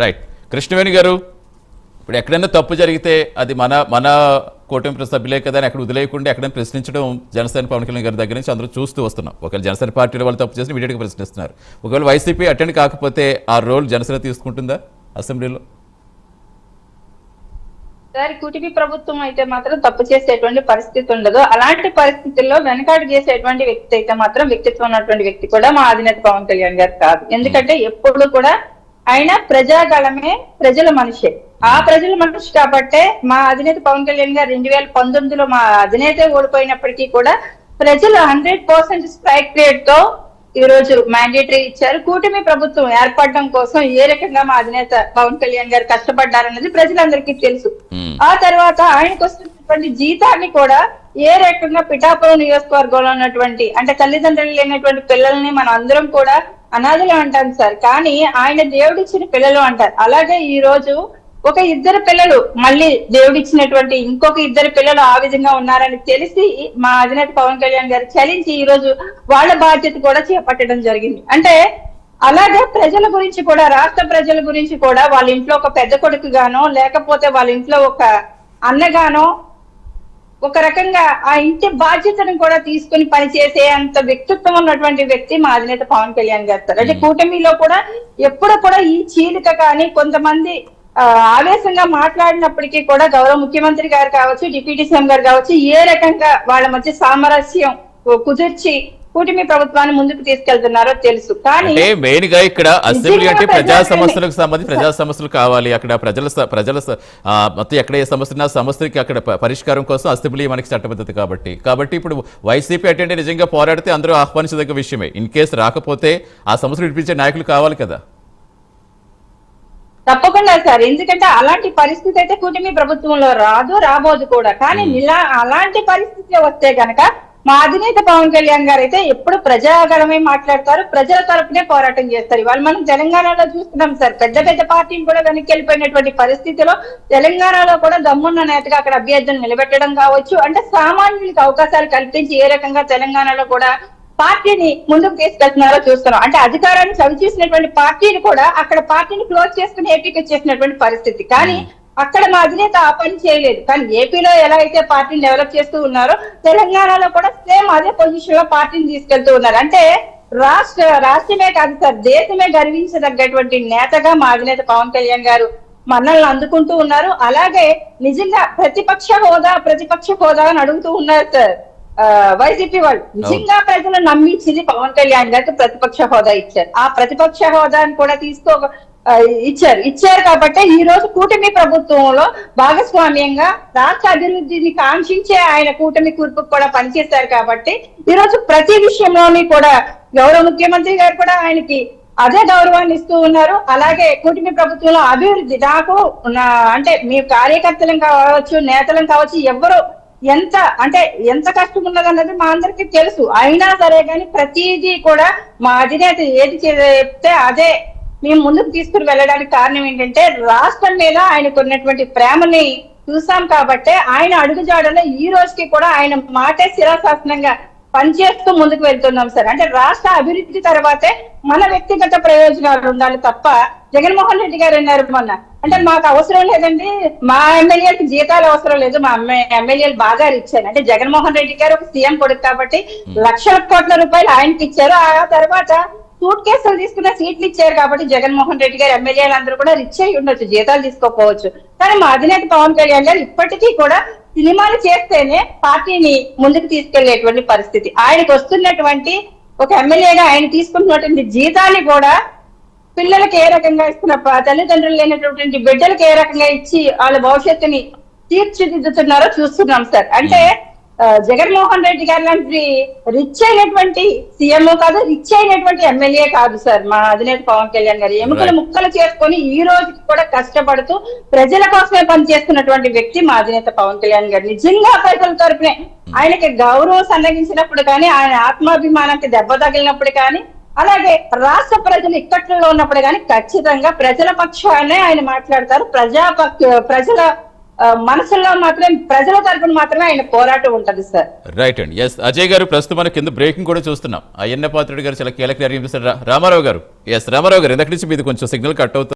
Right Krishnaveni గారు ఇప్పుడు ఎక్కడైనా తప్పు జరిగితే అది మన మన కూటమి సభ్యులే కదా అని అక్కడ వదిలేయకుండా ఎక్కడైనా ప్రశ్నించడం జనసేన పవన్ కళ్యాణ్ గారి దగ్గర నుంచి అందరూ చూస్తూ వస్తున్నాం. ఒకవేళ జనసేన పార్టీలో వాళ్ళు తప్పు చేసి ఇమీడియట్గా ప్రశ్నిస్తున్నారు. ఒకవేళ వైసీపీ అటెండ్ కాకపోతే ఆ రోల్ జనసేన తీసుకుంటుందా అసెంబ్లీలో? సార్ కుటిపి ప్రభుత్వం అయితే మాత్రం తప్పు చేసేటువంటి పరిస్థితి ఉండదు. అలాంటి పరిస్థితుల్లో వెనకాడు చేసేటువంటి వ్యక్తి అయితే మాత్రం వ్యక్తిత్వం ఉన్నటువంటి వ్యక్తి కూడా మా అధినేత పవన్ కళ్యాణ్ గారు కాదు. ఎందుకంటే ఎప్పుడు కూడా ఆయన ప్రజాగళమే ప్రజల మనిషి. ఆ ప్రజల మనిషి కాబట్టే మా అధినేత పవన్ కళ్యాణ్ గారు రెండు వేల పంతొమ్మిదిలో మా అధినేత ఓడిపోయినప్పటికీ కూడా ప్రజలు హండ్రెడ్ పర్సెంట్ స్ట్రైక్ రేట్తో ఈ రోజు మ్యాండేటరీ ఇచ్చారు. కూటమి ప్రభుత్వం ఏర్పడడం కోసం ఏ రకంగా మా అధినేత పవన్ కళ్యాణ్ గారు కష్టపడ్డారన్నది ప్రజలందరికీ తెలుసు. ఆ తర్వాత ఆయనకు వస్తున్నటువంటి జీతాన్ని కూడా ఏ రకంగా పిఠాపురం నియోజకవర్గంలో ఉన్నటువంటి అంటే తల్లిదండ్రులు లేనటువంటి పిల్లల్ని మనం అందరం కూడా అనాథులు అంటాం సార్. కానీ ఆయన దేవుడిచ్చిన పిల్లలు అంటారు. అలాగే ఈ రోజు ఒక ఇద్దరు పిల్లలు మళ్ళీ దేవుడిచ్చినటువంటి ఇంకొక ఇద్దరు పిల్లలు ఆ విధంగా ఉన్నారని తెలిసి మా అధినేత పవన్ కళ్యాణ్ గారు చలించి ఈ రోజు వాళ్ళ బాధ్యత కూడా చేపట్టడం జరిగింది. అంటే అలాగే ప్రజల గురించి కూడా రాష్ట్ర ప్రజల గురించి కూడా వాళ్ళ ఇంట్లో ఒక పెద్ద కొడుకు గానో లేకపోతే వాళ్ళ ఇంట్లో ఒక అన్నగానో ఒక రకంగా ఆ ఇంటి బాధ్యతను కూడా తీసుకుని పనిచేసే అంత వ్యక్తిత్వం ఉన్నటువంటి వ్యక్తి మా అధినేత పవన్ కళ్యాణ్ గారు సార్. అంటే కూటమిలో కూడా ఎప్పుడు కూడా ఈ చీలిక కానీ కొంతమంది ఆవేశంగా మాట్లాడినప్పటికీ కూడా గౌరవ ముఖ్యమంత్రి గారు కావచ్చు డిప్యూటీ సీఎం గారు కావచ్చు ఏ రకంగా వాళ్ళ మధ్య సామరస్యం కుదిర్చి కూటమి ప్రభుత్వాన్ని ముందుకు తీసుకెళ్తున్నారో తెలుసు. కానీ మెయిన్గా ఇక్కడ అసెంబ్లీ అంటే ప్రజా సమస్యలకు సంబంధించి ప్రజా సమస్యలు కావాలి. అక్కడ ప్రజల ప్రజల మొత్తం ఎక్కడ ఏ సమస్య ఉన్నా సమస్యకి అక్కడ పరిష్కారం కోసం అసెంబ్లీ మనకి చట్టబద్ధత కాబట్టి. కాబట్టి ఇప్పుడు వైసీపీ అంటే నిజంగా పోరాడితే అందరూ ఆహ్వానించదగ్గ విషయమే. ఇన్ కేసు రాకపోతే ఆ సమస్యలు విడిపించే నాయకులు కావాలి కదా. తప్పకుండా సార్. ఎందుకంటే అలాంటి పరిస్థితి అయితే కూటమి ప్రభుత్వంలో రాదు రాబోదు కూడా. కానీ ఇలా అలాంటి పరిస్థితి వస్తే గనక మా అధినేత పవన్ కళ్యాణ్ గారు అయితే ఎప్పుడు ప్రజాగరమే మాట్లాడతారు ప్రజల తరపునే పోరాటం చేస్తారు. ఇవాళ మనం తెలంగాణలో చూస్తున్నాం సార్ పెద్ద పెద్ద పార్టీని కూడా వెనక్కి వెళ్ళిపోయినటువంటి పరిస్థితిలో తెలంగాణలో కూడా దమ్మున్న నేతగా అక్కడ అభ్యర్థులు నిలబెట్టడం కావచ్చు. అంటే సామాన్యులకు అవకాశాలు కల్పించి ఏ రకంగా తెలంగాణలో కూడా పార్టీని ముందుకు తీసుకెళ్తున్నారో చూస్తున్నాం. అంటే అధికారాన్ని చవిచూసినటువంటి పార్టీని కూడా అక్కడ పార్టీని క్లోజ్ చేసుకుని ఏపీకి వచ్చేసినటువంటి పరిస్థితి. కానీ అక్కడ మా అధినేత ఆ పని చేయలేదు. కానీ ఏపీలో ఎలా అయితే పార్టీని డెవలప్ చేస్తూ ఉన్నారో తెలంగాణలో కూడా సేమ్ అదే పొజిషన్లో పార్టీని తీసుకెళ్తూ ఉన్నారు. అంటే రాష్ట్ర రాష్ట్రమే కాదు సార్ దేశమే గర్వించదగ్గటువంటి నేతగా మా అధినేత పవన్ కళ్యాణ్ గారు మన్నలను అందుకుంటూ ఉన్నారు. అలాగే నిజంగా ప్రతిపక్ష హోదా ప్రతిపక్ష హోదా అని అడుగుతూ ఉన్నారు సార్ ఆ, వైసీపీ వాళ్ళు. నిజంగా ప్రజలు నమ్మించింది పవన్ కళ్యాణ్ గారికి ప్రతిపక్ష హోదా ఇచ్చారు. ఆ ప్రతిపక్ష హోదాని కూడా తీసుకో ఇచ్చారు. ఇచ్చారు కాబట్టి ఈ రోజు కూటమి ప్రభుత్వంలో భాగస్వామ్యంగా రాష్ట్ర అభివృద్ధిని కాంక్షించే ఆయన కూటమి కూర్పు కూడా పనిచేశారు కాబట్టి ఈ రోజు ప్రతి విషయంలోని కూడా గౌరవ ముఖ్యమంత్రి గారు కూడా ఆయనకి అదే గౌరవాన్ని ఇస్తూ ఉన్నారు. అలాగే కూటమి ప్రభుత్వంలో అభివృద్ధి నాకు అంటే మీ కార్యకర్తలం కావచ్చు నేతలం కావచ్చు ఎవరు ఎంత అంటే ఎంత కష్టం ఉన్నదన్నది మా అందరికీ తెలుసు. అయినా సరే కానీ ప్రతిదీ కూడా మా అధినేత ఏది చెప్తే అదే మేము ముందుకు తీసుకుని వెళ్ళడానికి కారణం ఏంటంటే రాష్ట్రం మీద ఆయనకు ఉన్నటువంటి ప్రేమని చూసాం కాబట్టే ఆయన అడుగుజాడలో ఈ రోజుకి కూడా ఆయన మాటే శిరాశాసనంగా పనిచేస్తూ ముందుకు వెళ్తున్నాం సార్. అంటే రాష్ట్ర అభివృద్ధి తర్వాతే మన వ్యక్తిగత ప్రయోజనాలు ఉండాలి తప్ప జగన్మోహన్ రెడ్డి గారు అన్నారు మొన్న. అంటే మాకు అవసరం లేదండి. మా ఎమ్మెల్యేలకు జీతాలు అవసరం లేదు. మా ఎమ్మెల్యేలు బాగా ఇచ్చారు అంటే జగన్మోహన్ రెడ్డి గారు ఒక సీఎం కొడుకు కాబట్టి లక్షల కోట్ల రూపాయలు ఆయనకి ఇచ్చారు. ఆ తర్వాత సూట్ కేసులు తీసుకున్న సీట్లు ఇచ్చారు కాబట్టి జగన్మోహన్ రెడ్డి గారు ఎమ్మెల్యేలు అందరూ కూడా రిచ్ అయి ఉండొచ్చు జీతాలు తీసుకోకపోవచ్చు. కానీ మా అధినేత పవన్ కళ్యాణ్ గారు ఇప్పటికీ కూడా సినిమాలు చేస్తేనే పార్టీని ముందుకు తీసుకెళ్ళేటువంటి పరిస్థితి. ఆయనకు వస్తున్నటువంటి ఒక ఎమ్మెల్యేగా ఆయన తీసుకుంటున్నటువంటి జీతాన్ని కూడా పిల్లలకు ఏ రకంగా ఇస్తున్న తల్లిదండ్రులు లేనటువంటి బిడ్డలకు ఏ రకంగా ఇచ్చి వాళ్ళ భవిష్యత్తుని తీర్చిదిద్దుతున్నారో చూస్తున్నాం సార్. అంటే జగన్మోహన్ రెడ్డి గారు లాంటి రిచ్ అయినటువంటి సీఎం కాదు రిచ్ అయినటువంటి ఎమ్మెల్యే కాదు సార్ మా అధినేత పవన్ కళ్యాణ్ గారు. ఎముకలు. ముక్కలు చేసుకొని ఈ రోజుకి కూడా కష్టపడుతూ ప్రజల కోసమే పనిచేస్తున్నటువంటి వ్యక్తి మా అధినేత పవన్ కళ్యాణ్ గారు. నిజంగా ప్రజల తరపునే ఆయనకి గౌరవం సన్నగించినప్పుడు కానీ ఆయన ఆత్మాభిమానానికి దెబ్బ తగిలినప్పుడు కానీ అలాగే రాష్ట్ర ప్రజలు ఇక్కట్లో ఉన్నప్పుడు కానీ ఖచ్చితంగా ప్రజల పక్షానే ఆయన మాట్లాడతారు. ప్రజా ప్రజల మనసులో మనసుల్లో మాత్రం ప్రజల తరపున మాత్రమే ఆయన పోరాటం ఉంటది సార్. రైట్ అండి ఎస్ అజయ్ గారు ప్రస్తుతం మనకి కింద బ్రేకింగ్ కూడా చూస్తున్నాం. అయ్యన్న పాత్రుడు గారు చాలా కీలక నిర్ణయం రా- రామారావు గారు. ఎస్ రామారావు గారు ఇందటి నుంచి మీది కొంచెం సిగ్నల్ కట్ అవుతుంది